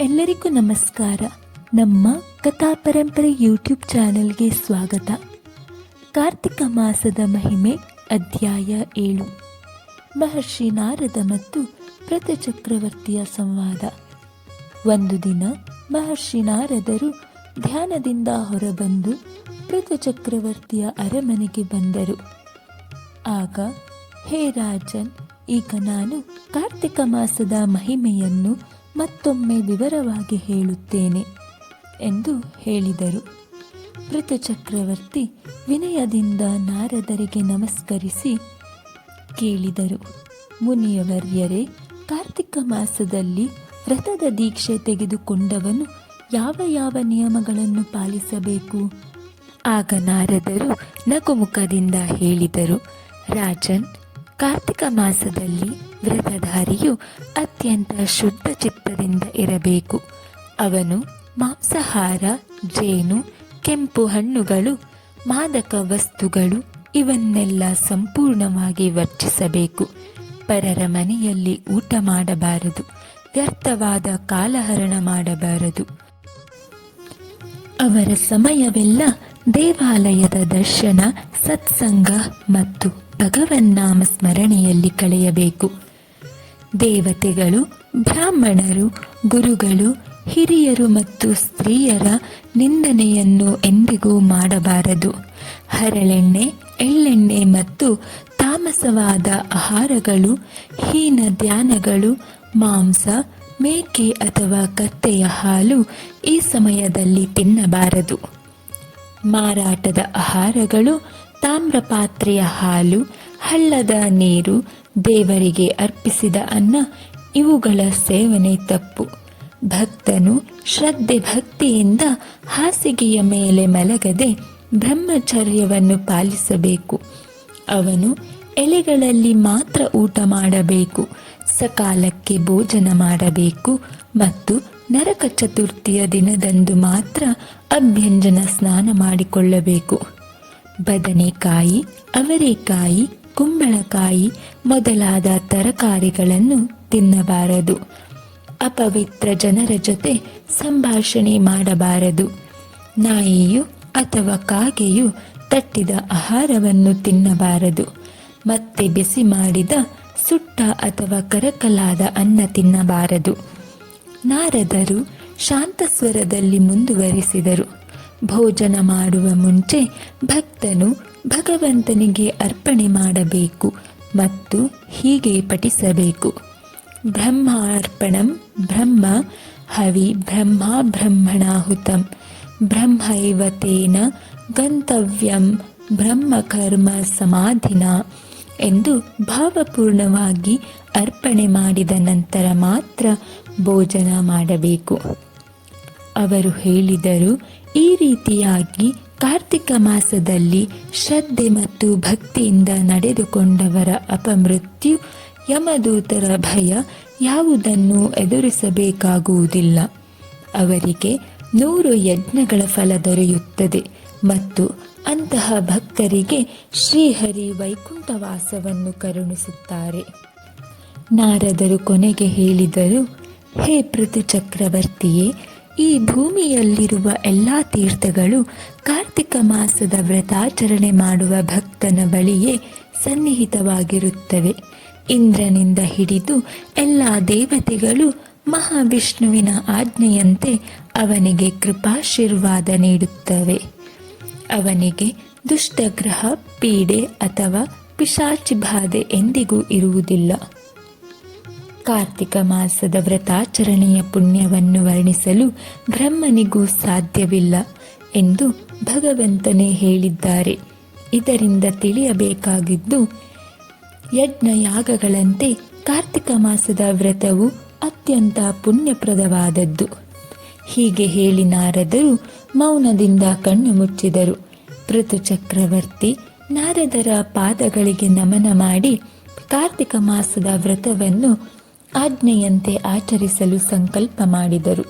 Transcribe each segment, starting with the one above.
ಎಲ್ಲರಿಗೂ ನಮಸ್ಕಾರ. ನಮ್ಮ ಕಥಾ ಪರಂಪರೆ ಯೂಟ್ಯೂಬ್ ಚಾನೆಲ್ಗೆ ಸ್ವಾಗತ. ಕಾರ್ತಿಕ ಮಾಸದ ಮಹಿಮೆ ಅಧ್ಯಾಯ ಏಳು. ಮಹರ್ಷಿ ನಾರದ ಮತ್ತು ಪ್ರತ ಚಕ್ರವರ್ತಿಯ ಸಂವಾದ. ಒಂದು ದಿನ ಮಹರ್ಷಿ ನಾರದರು ಧ್ಯಾನದಿಂದ ಹೊರಬಂದು ಪ್ರತ ಚಕ್ರವರ್ತಿಯ ಅರಮನೆಗೆ ಬಂದರು. ಆಗ, ಹೇ ರಾಜನ್, ಈಗ ನಾನು ಕಾರ್ತಿಕ ಮಾಸದ ಮಹಿಮೆಯನ್ನು ಮತ್ತೊಮ್ಮೆ ವಿವರವಾಗಿ ಹೇಳುತ್ತೇನೆ ಎಂದು ಹೇಳಿದರು. ಚಕ್ರವರ್ತಿ ವಿನಯದಿಂದ ನಾರದರಿಗೆ ನಮಸ್ಕರಿಸಿ ಕೇಳಿದರು. ಮುನಿಯವರ್ಯರೇ, ಕಾರ್ತಿಕ ಮಾಸದಲ್ಲಿ ವ್ರತದ ದೀಕ್ಷೆ ತೆಗೆದುಕೊಂಡವನು ಯಾವ ಯಾವ ನಿಯಮಗಳನ್ನು ಪಾಲಿಸಬೇಕು? ಆಗ ನಾರದರು ನಗುಮುಖದಿಂದ ಹೇಳಿದರು. ರಾಜನ್ ಕಾರ್ತಿಕ ಮಾಸದಲ್ಲಿ ವ್ರತಧಾರಿಯು ಅತ್ಯಂತ ಶುದ್ಧ ಚಿತ್ತದಿಂದ ಇರಬೇಕು. ಅವನು ಮಾಂಸಾಹಾರ, ಜೇನು, ಕೆಂಪು ಹಣ್ಣುಗಳು, ಮಾದಕ ವಸ್ತುಗಳು ಇವನ್ನೆಲ್ಲ ಸಂಪೂರ್ಣವಾಗಿ ವರ್ಜಿಸಬೇಕು. ಪರರ ಮನೆಯಲ್ಲಿ ಊಟ ಮಾಡಬಾರದು, ವ್ಯರ್ಥವಾದ ಕಾಲಹರಣ ಮಾಡಬಾರದು. ಅವರ ಸಮಯವೆಲ್ಲ ದೇವಾಲಯದ ದರ್ಶನ, ಸತ್ಸಂಗ ಮತ್ತು ಭಗವನ್ನಾಮ ಸ್ಮರಣೆಯಲ್ಲಿ ಕಳೆಯಬೇಕು. ದೇವತೆಗಳು, ಬ್ರಾಹ್ಮಣರು, ಗುರುಗಳು, ಹಿರಿಯರು ಮತ್ತು ಸ್ತ್ರೀಯರ ನಿಂದನೆಯನ್ನು ಎಂದಿಗೂ ಮಾಡಬಾರದು. ಹರಳೆಣ್ಣೆ, ಎಳ್ಳೆಣ್ಣೆ ಮತ್ತು ತಾಮಸವಾದ ಆಹಾರಗಳು, ಹೀನ ಧ್ಯಾನಗಳು ಮಾಂಸ, ಮೇಕೆ ಅಥವಾ ಕತ್ತೆಯ ಹಾಲು ಈ ಸಮಯದಲ್ಲಿ ತಿನ್ನಬಾರದು. ಮಾರಾಟದ ಆಹಾರಗಳು ತಾಮ್ರಪಾತ್ರೆಯ ಹಾಲು, ಹಳ್ಳದ ನೀರು, ದೇವರಿಗೆ ಅರ್ಪಿಸಿದ ಅನ್ನ, ಇವುಗಳ ಸೇವನೆ ತಪ್ಪು. ಭಕ್ತನು ಶ್ರದ್ಧೆ ಭಕ್ತಿಯಿಂದ ಹಾಸಿಗೆಯ ಮೇಲೆ ಮಲಗದೆ ಬ್ರಹ್ಮಚರ್ಯವನ್ನು ಪಾಲಿಸಬೇಕು. ಅವನು ಎಲೆಗಳಲ್ಲಿ ಮಾತ್ರ ಊಟ ಮಾಡಬೇಕು, ಸಕಾಲಕ್ಕೆ ಭೋಜನ ಮಾಡಬೇಕು ಮತ್ತು ನರಕ ಚತುರ್ಥಿಯ ದಿನದಂದು ಮಾತ್ರ ಅಭ್ಯಂಜನ ಸ್ನಾನ ಮಾಡಿಕೊಳ್ಳಬೇಕು. ಬದನೆಕಾಯಿ, ಅವರೆಕಾಯಿ, ಕುಂಬಳಕಾಯಿ ಮೊದಲಾದ ತರಕಾರಿಗಳನ್ನು ತಿನ್ನಬಾರದು. ಅಪವಿತ್ರ ಜನರ ಜೊತೆ ಸಂಭಾಷಣೆ ಮಾಡಬಾರದು. ನಾಯಿಯು ಅಥವಾ ಕಾಗೆಯು ತಟ್ಟಿದ ಆಹಾರವನ್ನು ತಿನ್ನಬಾರದು. ಮತ್ತೆ ಬಿಸಿ ಮಾಡಿದ ಸುಟ್ಟ ಅಥವಾ ಕರಕಲಾದ ಅನ್ನ ತಿನ್ನಬಾರದು. ನಾರದರು ಶಾಂತ ಸ್ವರದಲ್ಲಿ ಮುಂದುವರಿಸಿದರು. ಭೋಜನ ಮಾಡುವ ಮುಂಚೆ ಭಕ್ತನು ಭಗವಂತನಿಗೆ ಅರ್ಪಣೆ ಮಾಡಬೇಕು ಮತ್ತು ಹೀಗೆ ಪಠಿಸಬೇಕು. ಬ್ರಹ್ಮಾರ್ಪಣಂ ಬ್ರಹ್ಮ ಹವಿ ಬ್ರಹ್ಮ ಬ್ರಹ್ಮಣಾಹುತಂ. ಬ್ರಹ್ಮೈವತೇನ ಗಂತವ್ಯಂ ಬ್ರಹ್ಮಕರ್ಮ ಸಮಾಧಿನ ಎಂದು ಭಾವಪೂರ್ಣವಾಗಿ ಅರ್ಪಣೆ ಮಾಡಿದ ನಂತರ ಮಾತ್ರ ಭೋಜನ ಮಾಡಬೇಕು. ಅವರು ಹೇಳಿದರು ಈ ರೀತಿಯಾಗಿ ಕಾರ್ತಿಕ ಮಾಸದಲ್ಲಿ ಶ್ರದ್ಧೆ ಮತ್ತು ಭಕ್ತಿಯಿಂದ ನಡೆದುಕೊಂಡವರ ಅಪಮೃತ್ಯು, ಯಮದೂತರ ಭಯ ಯಾವುದನ್ನು ಎದುರಿಸಬೇಕಾಗುವುದಿಲ್ಲ. ಅವರಿಗೆ ನೂರು ಯಜ್ಞಗಳ ಫಲ ದೊರೆಯುತ್ತದೆ ಮತ್ತು ಅಂತಹ ಭಕ್ತರಿಗೆ ಶ್ರೀಹರಿ ವೈಕುಂಠವಾಸವನ್ನು ಕರುಣಿಸುತ್ತಾರೆ. ನಾರದರು ಕೊನೆಗೆ ಹೇಳಿದರು, ಹೇ ಪೃಥು ಚಕ್ರವರ್ತಿಯೇ ಈ ಭೂಮಿಯಲ್ಲಿರುವ ಎಲ್ಲ ತೀರ್ಥಗಳು ಕಾರ್ತಿಕ ಮಾಸದ ವ್ರತಾಚರಣೆ ಮಾಡುವ ಭಕ್ತನ ಬಳಿಯೇ ಸನ್ನಿಹಿತವಾಗಿರುತ್ತವೆ. ಇಂದ್ರನಿಂದ ಹಿಡಿದು ಎಲ್ಲ ದೇವತೆಗಳು ಮಹಾವಿಷ್ಣುವಿನ ಆಜ್ಞೆಯಂತೆ ಅವನಿಗೆ ಕೃಪಾಶೀರ್ವಾದ ನೀಡುತ್ತವೆ. ಅವನಿಗೆ ದುಷ್ಟಗ್ರಹ, ಪೀಡೆ ಅಥವಾ ಪಿಶಾಚಿ ಬಾಧೆ ಎಂದಿಗೂ ಇರುವುದಿಲ್ಲ. ಕಾರ್ತಿಕ ಮಾಸದ ವ್ರತಾಚರಣೆಯ ಪುಣ್ಯವನ್ನು ವರ್ಣಿಸಲು ಬ್ರಹ್ಮನಿಗೂ ಸಾಧ್ಯವಿಲ್ಲ ಎಂದು ಭಗವಂತನೇ ಹೇಳಿದ್ದಾರೆ. ಇದರಿಂದ ತಿಳಿಯಬೇಕಾಗಿದ್ದು ಯಜ್ಞ ಯಾಗಗಳಂತೆ ಕಾರ್ತಿಕ ಮಾಸದ ವ್ರತವು ಅತ್ಯಂತ ಪುಣ್ಯಪ್ರದವಾದದ್ದು. ಹೀಗೆ ಹೇಳಿ ನಾರದರು ಮೌನದಿಂದ ಕಣ್ಣು ಮುಚ್ಚಿದರು. ಪೃಥು ಚಕ್ರವರ್ತಿ ನಾರದರ ಪಾದಗಳಿಗೆ ನಮನ ಮಾಡಿ ಕಾರ್ತಿಕ ಮಾಸದ ವ್ರತವನ್ನು ಆಜ್ಞೆಯಂತೆ ಆಚರಿಸಲು ಸಂಕಲ್ಪ ಮಾಡಿದರು.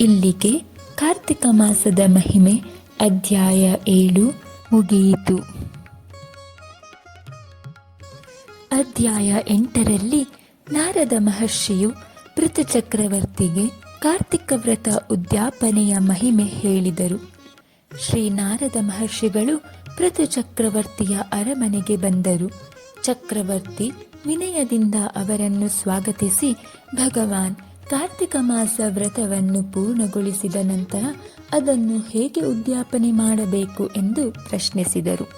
ಇಲ್ಲಿಗೆ ಕಾರ್ತಿಕ ಮಾಸದ ಮಹಿಮೆ ಅಧ್ಯಾಯ ಏಳು ಮುಗಿಯಿತು. ಅಧ್ಯಾಯ ಎಂಟರಲ್ಲಿ ನಾರದ ಮಹರ್ಷಿಯು ಪೃಥಚಕ್ರವರ್ತಿಗೆ ಕಾರ್ತಿಕ ವ್ರತ ಉದ್ಯಾಪನೆಯ ಮಹಿಮೆ ಹೇಳಿದರು. ಶ್ರೀ ನಾರದ ಮಹರ್ಷಿಗಳು ಪೃಥು ಚಕ್ರವರ್ತಿಯ ಅರಮನೆಗೆ ಬಂದರು. ಚಕ್ರವರ್ತಿ ವಿನಯದಿಂದ ಅವರನ್ನು ಸ್ವಾಗತಿಸಿ ಭಗವಾನ್ ಕಾರ್ತಿಕ ಮಾಸ ವ್ರತವನ್ನು ಪೂರ್ಣಗೊಳಿಸಿದ ನಂತರ ಅದನ್ನು ಹೇಗೆ ಉದ್ಯಾಪನೆ ಮಾಡಬೇಕು ಎಂದು ಪ್ರಶ್ನಿಸಿದರು.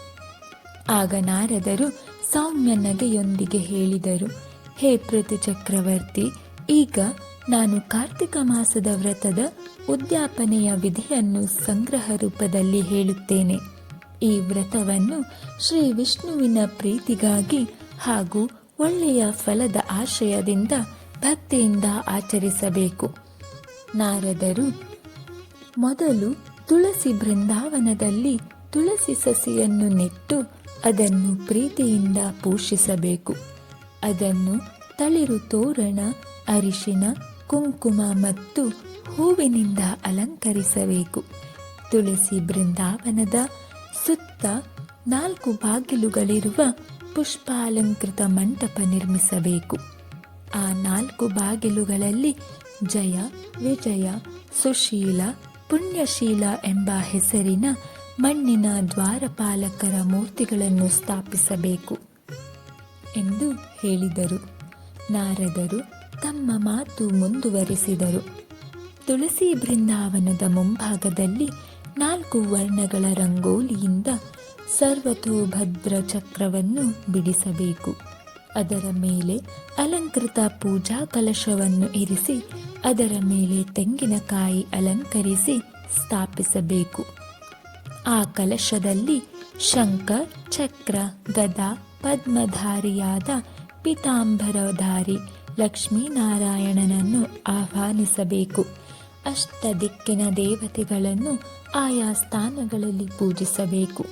ಆಗ ನಾರದರು ಸೌಮ್ಯ ನಗೆಯೊಂದಿಗೆ ಹೇಳಿದರು, ಹೇ ಪೃಥು ಚಕ್ರವರ್ತಿ, ಈಗ ನಾನು ಕಾರ್ತಿಕ ಮಾಸದ ವ್ರತದ ಉದ್ಯಾಪನೆಯ ವಿಧಿಯನ್ನು ಸಂಗ್ರಹ ರೂಪದಲ್ಲಿ ಹೇಳುತ್ತೇನೆ. ಈ ವ್ರತವನ್ನು ಶ್ರೀ ವಿಷ್ಣುವಿನ ಪ್ರೀತಿಗಾಗಿ ಹಾಗೂ ಒಳ್ಳೆಯ ಫಲದ ಆಶಯದಿಂದ ಭಕ್ತಿಯಿಂದ ಆಚರಿಸಬೇಕು. ನಾರದರು, ಮೊದಲು ತುಳಸಿ ಬೃಂದಾವನದಲ್ಲಿ ತುಳಸಿ ಸಸಿಯನ್ನು ನೆಟ್ಟು ಅದನ್ನು ಪ್ರೀತಿಯಿಂದ ಪೋಷಿಸಬೇಕು. ಅದನ್ನು ತಳಿರು ತೋರಣ, ಅರಿಶಿನ, ಕುಂಕುಮ ಮತ್ತು ಹೂವಿನಿಂದ ಅಲಂಕರಿಸಬೇಕು. ತುಳಸಿ ಬೃಂದಾವನದ ಸುತ್ತ ನಾಲ್ಕು ಬಾಗಿಲುಗಳಿರುವ ಪುಷ್ಪಾಲಂಕೃತ ಮಂಟಪ ನಿರ್ಮಿಸಬೇಕು. ಆ ನಾಲ್ಕು ಬಾಗಿಲುಗಳಲ್ಲಿ ಜಯ, ವಿಜಯ, ಸುಶೀಲ, ಪುಣ್ಯಶೀಲ ಎಂಬ ಹೆಸರಿನ ಮಣ್ಣಿನ ದ್ವಾರಪಾಲಕರ ಮೂರ್ತಿಗಳನ್ನು ಸ್ಥಾಪಿಸಬೇಕು ಎಂದು ಹೇಳಿದರು. ನಾರದರು ತಮ್ಮ ಮಾತು ಮುಂದುವರೆಸಿದರು. ತುಳಸಿ ಬೃಂದಾವನದ ಮುಂಭಾಗದಲ್ಲಿ ನಾಲ್ಕು ವರ್ಣಗಳ ರಂಗೋಲಿಯಿಂದ ಸರ್ವತೋಭದ್ರ ಚಕ್ರವನ್ನು ಬಿಡಿಸಬೇಕು. ಅದರ ಮೇಲೆ ಅಲಂಕೃತ ಪೂಜಾ ಕಲಶವನ್ನು ಇರಿಸಿ, ಅದರ ಮೇಲೆ ತೆಂಗಿನಕಾಯಿ ಅಲಂಕರಿಸಿ ಸ್ಥಾಪಿಸಬೇಕು. ಆ ಕಲಶದಲ್ಲಿ ಶಂಖ ಚಕ್ರ, ಗದಾ, ಪದ್ಮಧಾರಿಯಾದ ಪಿತಾಂಬರಧಾರಿ ಲಕ್ಷ್ಮೀನಾರಾಯಣನನ್ನು ಆಹ್ವಾನಿಸಬೇಕು. ಅಷ್ಟ ದಿಕ್ಕಿನ ದೇವತೆಗಳನ್ನು ಆಯಾ ಸ್ಥಾನಗಳಲ್ಲಿ ಪೂಜಿಸಬೇಕು.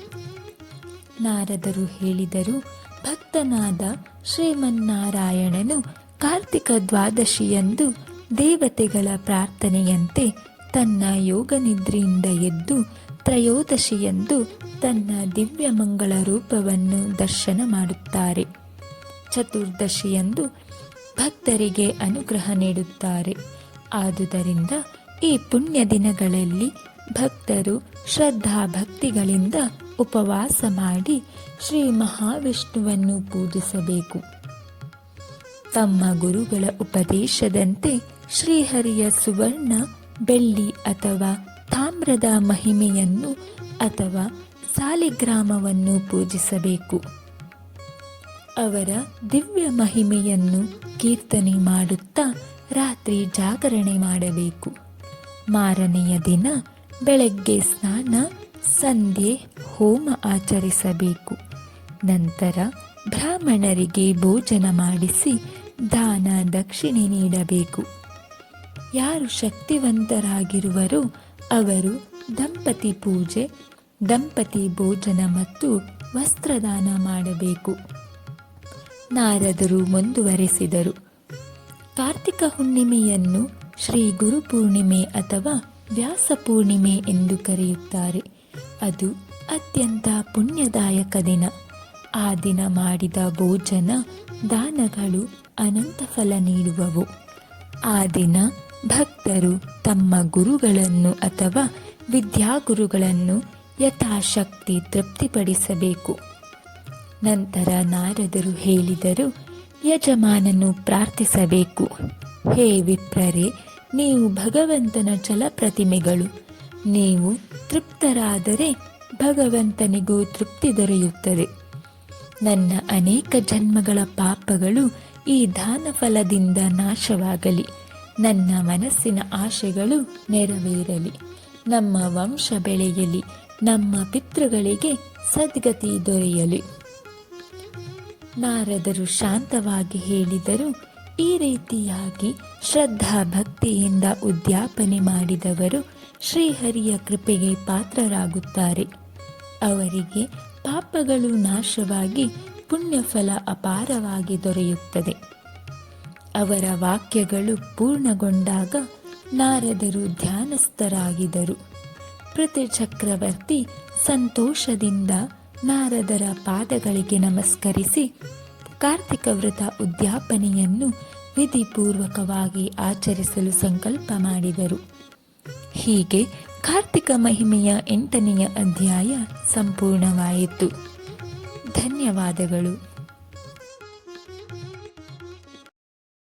ನಾರದರು ಹೇಳಿದರು, ಭಕ್ತನಾದ ಶ್ರೀಮನ್ನಾರಾಯಣನು ಕಾರ್ತಿಕ ದ್ವಾದಶಿಯಂದು ದೇವತೆಗಳ ಪ್ರಾರ್ಥನೆಯಂತೆ ತನ್ನ ಯೋಗ ನಿದ್ರೆಯಿಂದ ಎದ್ದು ತ್ರಯೋದಶಿಯಂದು ತನ್ನ ದಿವ್ಯ ಮಂಗಳ ರೂಪವನ್ನು ದರ್ಶನ ಮಾಡುತ್ತಾರೆ. ಚತುರ್ದಶಿಯಂದು ಭಕ್ತರಿಗೆ ಅನುಗ್ರಹ ನೀಡುತ್ತಾರೆ. ಆದುದರಿಂದ ಈ ಪುಣ್ಯ ದಿನಗಳಲ್ಲಿ ಭಕ್ತರು ಶ್ರದ್ಧಾ ಭಕ್ತಿಗಳಿಂದ ಉಪವಾಸ ಮಾಡಿ ಶ್ರೀ ಮಹಾವಿಷ್ಣುವನ್ನು ಪೂಜಿಸಬೇಕು. ತಮ್ಮ ಗುರುಗಳ ಉಪದೇಶದಂತೆ ಶ್ರೀಹರಿಯ ಸುವರ್ಣ, ಬೆಳ್ಳಿ ಅಥವಾ ತಾಮ್ರದ ಮಹಿಮೆಯನ್ನು ಅಥವಾ ಸಾಲಿಗ್ರಾಮವನ್ನು ಪೂಜಿಸಬೇಕು. ಅವರ ದಿವ್ಯ ಮಹಿಮೆಯನ್ನು ಕೀರ್ತನೆ ಮಾಡುತ್ತಾ ರಾತ್ರಿ ಜಾಗರಣೆ ಮಾಡಬೇಕು. ಮಾರನೆಯ ದಿನ ಬೆಳಗ್ಗೆ ಸ್ನಾನ ಸಂಧ್ಯೆ ಹೋಮ ಆಚರಿಸಬೇಕು. ನಂತರ ಬ್ರಾಹ್ಮಣರಿಗೆ ಭೋಜನ ಮಾಡಿಸಿ ದಾನ ದಕ್ಷಿಣೆ ನೀಡಬೇಕು. ಯಾರು ಶಕ್ತಿವಂತರಾಗಿರುವರೋ ಅವರು ದಂಪತಿ ಪೂಜೆ, ದಂಪತಿ ಭೋಜನ ಮತ್ತು ವಸ್ತ್ರದಾನ ಮಾಡಬೇಕು. ನಾರದರು ಮುಂದುವರೆಸಿದರು. ಕಾರ್ತಿಕ ಹುಣ್ಣಿಮೆಯನ್ನು ಶ್ರೀ ಗುರು ಪೂರ್ಣಿಮೆ ಅಥವಾ ವ್ಯಾಸ ಪೂರ್ಣಿಮೆ ಎಂದು ಕರೆಯುತ್ತಾರೆ. ಅದು ಅತ್ಯಂತ ಪುಣ್ಯದಾಯಕ ದಿನ. ಆ ದಿನ ಮಾಡಿದ ಭೋಜನ ದಾನಗಳು ಅನಂತ ಫಲ ನೀಡುವವು. ಆ ದಿನ ಭಕ್ತರು ತಮ್ಮ ಗುರುಗಳನ್ನು ಅಥವಾ ವಿದ್ಯಾಗುರುಗಳನ್ನು ಯಥಾಶಕ್ತಿ ತೃಪ್ತಿಪಡಿಸಬೇಕು. ನಂತರ ನಾರದರು ಹೇಳಿದರು, ಯಜಮಾನನು ಪ್ರಾರ್ಥಿಸಬೇಕು. ಹೇ ವಿಪ್ರರೆ, ನೀವು ಭಗವಂತನ ಪ್ರತಿಮೆಗಳು ನೀವು ತೃಪ್ತರಾದರೆ ಭಗವಂತನಿಗೂ ತೃಪ್ತಿ ದೊರೆಯುತ್ತದೆ. ನನ್ನ ಅನೇಕ ಜನ್ಮಗಳ ಪಾಪಗಳು ಈ ದಾನ ಫಲದಿಂದ ನಾಶವಾಗಲಿ. ನನ್ನ ಮನಸ್ಸಿನ ಆಶೆಗಳು ನೆರವೇರಲಿ. ನಮ್ಮ ವಂಶ ಬೆಳೆಯಲಿ. ನಮ್ಮ ಪಿತೃಗಳಿಗೆ ಸದ್ಗತಿ ದೊರೆಯಲಿ. ನಾರದರು ಶಾಂತವಾಗಿ ಹೇಳಿದರು, ಈ ರೀತಿಯಾಗಿ ಶ್ರದ್ಧಾ ಭಕ್ತಿಯಿಂದ ಉದ್ಯಾಪನೆ ಮಾಡಿದವರು ಶ್ರೀಹರಿಯ ಕೃಪೆಗೆ ಪಾತ್ರರಾಗುತ್ತಾರೆ. ಅವರಿಗೆ ಪಾಪಗಳು ನಾಶವಾಗಿ ಪುಣ್ಯಫಲ ಅಪಾರವಾಗಿ ದೊರೆಯುತ್ತದೆ. ಅವರ ವಾಕ್ಯಗಳು ಪೂರ್ಣಗೊಂಡಾಗ ನಾರದರು ಧ್ಯಾನಸ್ಥರಾಗಿದರು. ಪೃಥ್ವಿ ಚಕ್ರವರ್ತಿ ಸಂತೋಷದಿಂದ ನಾರದರ ಪಾದಗಳಿಗೆ ನಮಸ್ಕರಿಸಿ ಕಾರ್ತಿಕ ವ್ರತ ಉದ್ಯಾಪನೆಯನ್ನು ವಿಧಿಪೂರ್ವಕವಾಗಿ ಆಚರಿಸಲು ಸಂಕಲ್ಪ ಮಾಡಿದರು. ಹೀಗೆ ಕಾರ್ತಿಕ ಮಹಿಮೆಯ ಎಂಟನೆಯ ಅಧ್ಯಾಯ ಸಂಪೂರ್ಣವಾಯಿತು. ಧನ್ಯವಾದಗಳು.